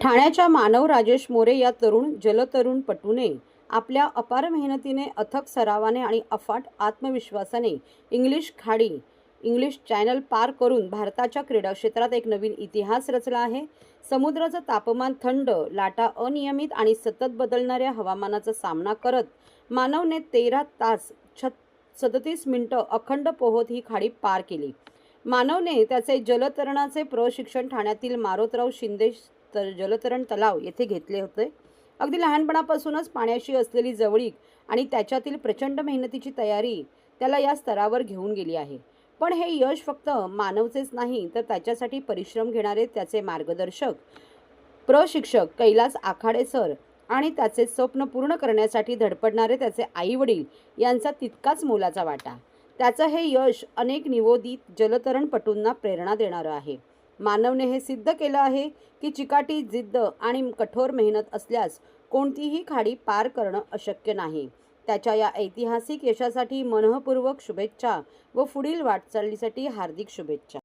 ठाण्याच्या मानव राजेश मोरे या तरुण जलतरुण पटूने आपल्या अपार मेहनतीने अथक सरावाने आणि अफाट आत्मविश्वासाने इंग्लिश खाडी इंग्लिश चॅनल पार करून भारताच्या क्रीडा क्षेत्रात एक नवीन इतिहास रचला आहे. समुद्राचं तापमान थंड लाटा अनियमित आणि सतत बदलणाऱ्या हवामानाचा सामना करत मानवने तेरा तास छत सदतीस मिनटं अखंड पोहत ही खाडी पार केली. मानवने त्याचे जलतरणाचे प्रशिक्षण ठाण्यातील मारोतराव शिंदे तर जलतरण तलाव येथे घेतले होते. अगदी लहानपणापासूनच पाण्याशी असलेली जवळीक आणि त्याच्यातील प्रचंड मेहनतीची तयारी त्याला या स्तरावर घेऊन गेली आहे. पण हे यश फक्त मानवचेच नाही तर त्याच्यासाठी परिश्रम घेणारे त्याचे मार्गदर्शक प्रशिक्षक कैलास आखाडे सर आणि त्याचे स्वप्न पूर्ण करण्यासाठी धडपडणारे त्याचे आई वडील यांचा तितकाच मोलाचा वाटा. त्याचं हे यश अनेक निवोदित जलतरणपटूंना प्रेरणा देणारं आहे. मानवने हे सिद्ध केलं आहे की चिकाटी जिद्द आणि कठोर मेहनत असल्यास कोणतीही खाडी पार करणं अशक्य नाही. त्याच्या या ऐतिहासिक यशासाठी मनःपूर्वक शुभेच्छा व पुढील वाटचालीसाठी हार्दिक शुभेच्छा.